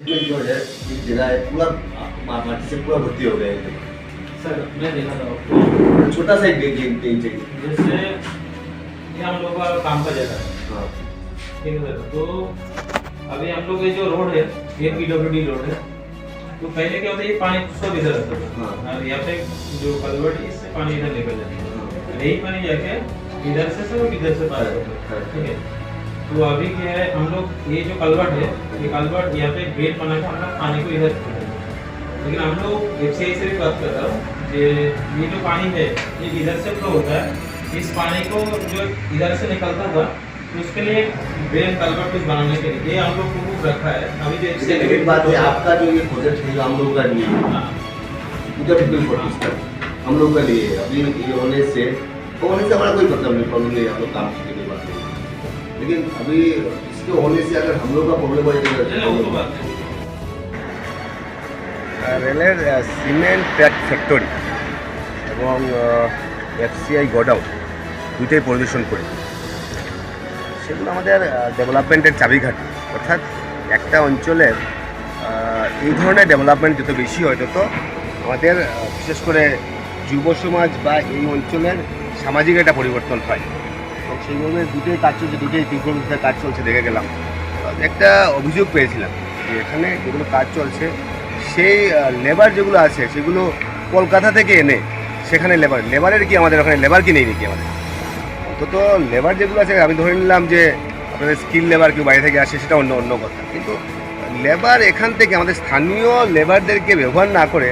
जो है है पूरा माटी से पूरा भर्ती हो गया है। सर मैं देखा था आपको। छोटा सा एक गेट गेट चाहिए जैसे ये हम लोग का काम का जगह। है। हाँ ठीक है सर तो अभी हम लोग ये जो रोड है ये पीडब्ल्यूडी रोड है तो पहले क्या होता है ये पानी सब इधर आता था। हाँ। यहाँ पे जो कलवर्ट इससे पानी इधर निकल जाता है। यही पानी जाके इधर से सब इधर से पास होता। है। ठीक है। तो अभी क्या है हम लोग ये जो कलवर्ट है ये कलवर्ट यहाँ पे गेट बना के हम लोग पानी को इधर। लेकिन हम लोग एफ़ से भी बात कर रहा हूँ कि ये जो पानी है ये इधर से फ्लो होता है। इस पानी को जो इधर से निकलता था तो उसके लिए ड्रेन कलवर्ट कुछ बनाने के लिए ये हम लोग को रखा है। अभी जो लेकिन एक बात है आपका जो ये प्रोजेक्ट है हम लोग का लिए है। हाँ, उधर बिल्कुल तक हम लोग का लिए अभी ये होने से होने से हमारा कोई मतलब नहीं प्रॉब्लम नहीं हम लोग काम नहीं लेकिन अभी इसके होने से अगर हम लोग का प्रॉब्लम हो नहीं, नहीं, वो तो जाएगा बात है রেলের সিমেন্ট ট্র্যাক ফ্যাক্টরি এবং এফসিআই গোডাউন দুইটাই পরিদর্শন করি সেগুলো আমাদের ডেভেলপমেন্টের চাবিঘাটি অর্থাৎ একটা অঞ্চলের আহ, এই ধরনের ডেভেলপমেন্ট যত বেশি হয় তত আমাদের আহ, বিশেষ করে যুব সমাজ বা এই অঞ্চলের সামাজিক একটা পরিবর্তন হয় এবং সেইভাবে দুটোই কাজ চলছে, দুটোই তীব্রতায় কাজ চলছে, দেখে গেলাম। একটা অভিযোগ পেয়েছিলাম যে এখানে যেগুলো কাজ চলছে, সেই লেবার যেগুলো আছে, সেগুলো কলকাতা থেকে এনে সেখানে লেবার লেবারের কি আমাদের ওখানে লেবার কি নেই নাকি আমাদের? অন্তত লেবার যেগুলো আছে, আমি ধরে নিলাম যে আপনাদের স্কিল লেবার কেউ বাইরে থেকে আসে, সেটা অন্য অন্য কথা। কিন্তু লেবার এখান থেকে আমাদের স্থানীয় লেবারদেরকে ব্যবহার না করে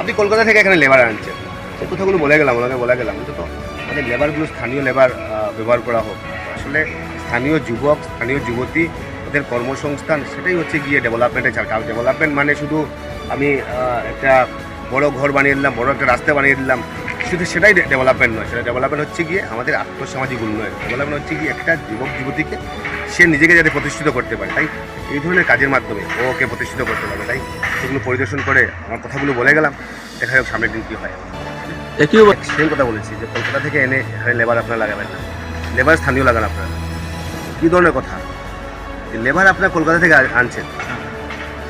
আপনি কলকাতা থেকে এখানে লেবার আনছেন। সেই কথাগুলো বলে গেলাম, ওনাকে বলে গেলাম। অন্তত আমাদের লেবারগুলো স্থানীয় লেবার ব্যবহার করা হোক। আসলে স্থানীয় যুবক স্থানীয় যুবতী ওদের কর্মসংস্থান সেটাই হচ্ছে গিয়ে ডেভেলপমেন্টের চাকা ডেভেলপমেন্ট মানে শুধু আমি একটা বড় ঘর বানিয়ে দিলাম বড় একটা রাস্তা বানিয়ে দিলাম শুধু সেটাই ডেভেলপমেন্ট নয়। সেটা ডেভেলপমেন্ট হচ্ছে গিয়ে আমাদের আত্মসামাজিক উন্নয়ন। ডেভেলপমেন্ট হচ্ছে গিয়ে একটা যুবক যুবতীকে সে নিজেকে যাতে প্রতিষ্ঠিত করতে পারে। তাই এই ধরনের কাজের মাধ্যমে ওকে প্রতিষ্ঠিত করতে পারবে। তাই সেগুলো পরিদর্শন করে আমার কথাগুলো বলে গেলাম। দেখা যাক সামনের দিন কী হয়। একই সেম কথা বলেছি যে কলকাতা থেকে এনে এখানে লেবার আপনারা লাগাবেন না। লেবার স্থানীয় লাগান আপনারা। কী ধরনের কথা? লেবার আপনার কলকাতা থেকে আনছেন।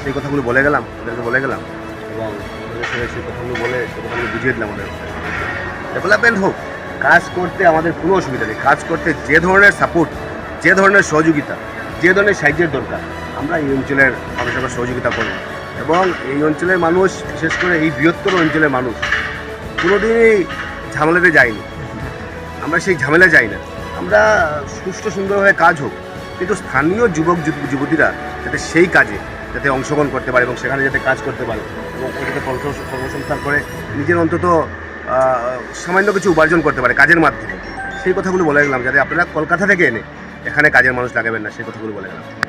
সেই কথাগুলো বলে গেলাম ওদেরকে বলে গেলাম। এবং সেই কথাগুলো বলে, সেই কথাগুলো বুঝিয়ে দিলাম ওদের ডেভেলপমেন্ট হোক, কাজ করতে আমাদের কোনো অসুবিধা নেই। কাজ করতে যে ধরনের সাপোর্ট যে ধরনের সহযোগিতা, যে ধরনের সাহায্যের দরকার, আমরা এই অঞ্চলের মানুষের সহযোগিতা করব। এবং এই অঞ্চলের মানুষ, বিশেষ করে এই বৃহত্তর অঞ্চলের মানুষ, কোনোদিনই ঝামেলাতে যায়নি। আমরা সেই ঝামেলা যাই না। আমরা সুষ্ঠু সুন্দরভাবে কাজ হোক, কিন্তু স্থানীয় যুবক যুব- যুবতীরা যাতে সেই কাজে যাতে অংশগ্রহণ করতে পারে এবং সেখানে যাতে কাজ করতে পারে এবং ও যাতে কর্মসংস্থান করে নিজের অন্তত সামান্য কিছু উপার্জন করতে পারে কাজের মাধ্যমে। সেই কথাগুলো বলে গেলাম, যাতে আপনারা কলকাতা থেকে এনে এখানে কাজের মানুষ লাগাবেন না, সেই কথাগুলো বলে গেলাম।